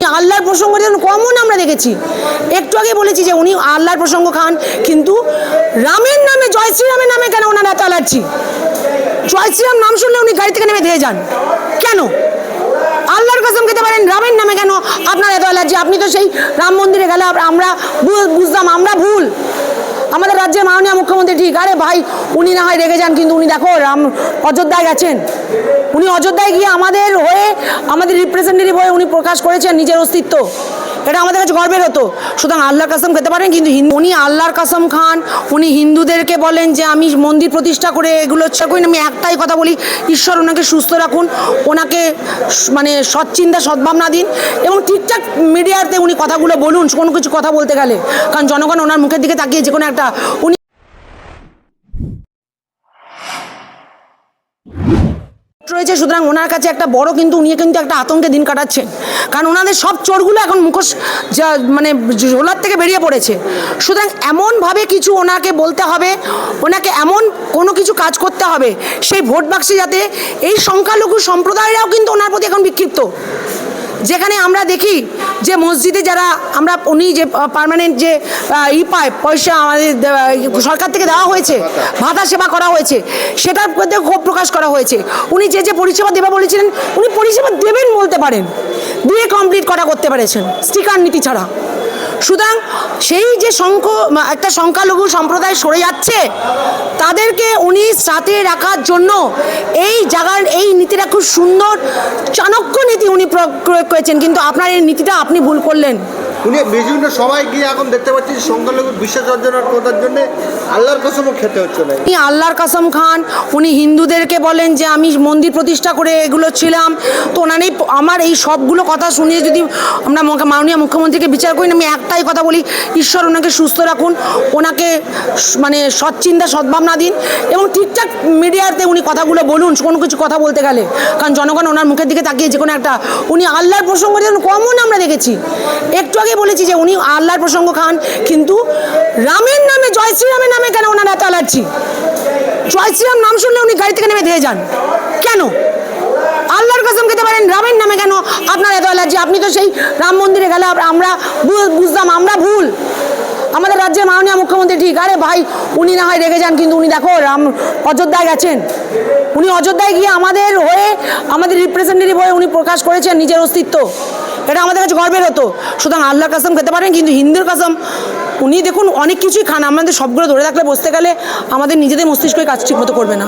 তো আল্লাহর প্রসঙ্গ যেন কমন আমরা দেখেছি। একটু আগে বলেছি যে উনি আল্লাহর প্রসঙ্গ খান, কিন্তু রামের নামে, জয় শ্রীরামের নামে কেন ওনার এত অ্যালার্জি জয় শ্রীরাম নাম শুনলে উনি গাড়ি থেকে নেমে ধেয়ে যান। কেন? আল্লাহর কসম খেতে পারেন, রামের নামে কেন আপনার এত অ্যালার্জি আপনি তো সেই রাম মন্দিরে গেলে আমরা বু- বুঝলাম আমরা ভুল। আমাদের রাজ্যের মাননীয় মুখ্যমন্ত্রী ঠিক। আরে ভাই, উনি না হয় রেগে যান, কিন্তু উনি দেখো, রাম অযোধ্যায় গেছেন। উনি অযোধ্যায় গিয়ে আমাদের হয়ে, আমাদের রিপ্রেজেন্টেটিভ হয়ে উনি প্রকাশ করেছেন নিজের অস্তিত্ব। এটা আমাদের কাছে গর্বের হতো। সুতরাং আল্লাহর কাসম খেতে পারেন, কিন্তু উনি আল্লাহর কাসম খান, উনি হিন্দুদেরকে বলেন যে আমি মন্দির প্রতিষ্ঠা করে এগুলো হচ্ছে করি আমি একটাই কথা বলি, ঈশ্বর ওনাকে সুস্থ রাখুন, ওনাকে মানে সৎচিন্তা সদ্ভাবনা দিন, এবং ঠিকঠাক মিডিয়াতে উনি কথাগুলো বলুন, কোনো কিছু কথা বলতে গেলে। কারণ জনগণ ওনার মুখের দিকে তাকিয়ে যে কোনো একটা উনি রয়েছে সুতরাং ওনার কাছে একটা বড় কিন্তু উনি কিন্তু একটা আতঙ্কে দিন কাটাচ্ছেন। কারণ ওনাদের সব চোরগুলো এখন মুখোশ, যা মানে ঝোলার থেকে বেরিয়ে পড়েছে। সুতরাং এমনভাবে কিছু ওনাকে বলতে হবে, ওনাকে এমন কোনো কিছু কাজ করতে হবে, সেই ভোট বাক্সে যাতে এই সংখ্যালঘু সম্প্রদায়রাও কিন্তু ওনার প্রতি এখন বিক্ষিপ্ত। যেখানে আমরা দেখি যে মসজিদে যারা আমরা উনি যে পার্মানেন্ট যে ই পায়, পয়সা আমাদের সরকার থেকে দেওয়া হয়েছে, ভাতা সেবা করা হয়েছে, সেটার মধ্যে ক্ষোভ প্রকাশ করা হয়েছে। উনি যে যে পরিষেবা দেবে বলেছিলেন, উনি পরিষেবা দেবেন বলতে পারেন, দিয়ে কমপ্লিট করা করতে পেরেছেন স্টিকার নীতি ছাড়া। সুতরাং সেই যে সংখ্য একটা সংখ্যালঘু সম্প্রদায় সরে যাচ্ছে, তাদেরকে উনি সাথে রাখার জন্য এই জায়গার, এই নীতিটা খুব সুন্দর, চাণক্য নীতি উনি প্রয়োগ করেছেন কিন্তু আপনার এই নীতিটা আপনি ভুল করলেন। উনি বিভিন্ন সবাই গিয়ে এখন দেখতে পাচ্ছি সংখ্যালঘু বিশ্বাস অর্জনের করার জন্য আল্লাহর কসমও খেতে হচ্ছে না। উনি আল্লাহর কাসম খান, উনি হিন্দুদেরকে বলেন যে আমি মন্দির প্রতিষ্ঠা করে এগুলো ছিলাম। তো ওনার এই আমার এই সবগুলো কথা শুনিয়ে যদি আমরা মাননীয় মুখ্যমন্ত্রীকে বিচার করি, আমি একটাই কথা বলি, ঈশ্বর ওনাকে সুস্থ রাখুন, ওনাকে মানে সৎচিন্তা সদ্ভাবনা দিন এবং ঠিকঠাক মিডিয়াতে উনি কথাগুলো বলুন, কোনো কিছু কথা বলতে গেলে। কারণ জনগণ ওনার মুখের দিকে তাকিয়ে যে কোনো একটা, উনি আল্লাহর প্রসঙ্গ যেন কমন আমরা দেখেছি। একটু আগে বলেছি যে উনি আল্লাহর প্রসঙ্গ খান, কিন্তু রামের নামে, জয় শ্রীরামের নামে কেন ওনার এত অ্যালার্জি? জয় শ্রীরাম নাম শুনলে উনি গাড়ি থেকে নেমে ধেয়ে যান। কেন? আল্লাহর কসম খেতে পারেন, রামের নামে কেন আপনার এত অ্যালার্জি? আপনি তো সেই রাম মন্দিরে গেলে আমরা বুঝতাম, আমরা ভুল। আমাদের রাজ্যের মাননীয় মুখ্যমন্ত্রী ঠিক, আরে ভাই, উনি না হয় রেগে যান, কিন্তু উনি দেখো, রাম অযোধ্যায় গেছেন। উনি অযোধ্যায় গিয়ে আমাদের হয়ে, আমাদের রিপ্রেজেন্টেটিভ হয়ে উনি প্রকাশ করেছেন নিজের অস্তিত্ব। এটা আমাদের কাছে গর্বের হতো। সুতরাং আল্লাহ কাসম খেতে পারেন কিন্তু হিন্দুর কাসম, উনি দেখুন অনেক কিছুই খান, আমাদের সবগুলো ধরে রাখলে বসতে গেলে আমাদের নিজেদের মস্তিষ্কই কাজ ঠিকমতো করবে না।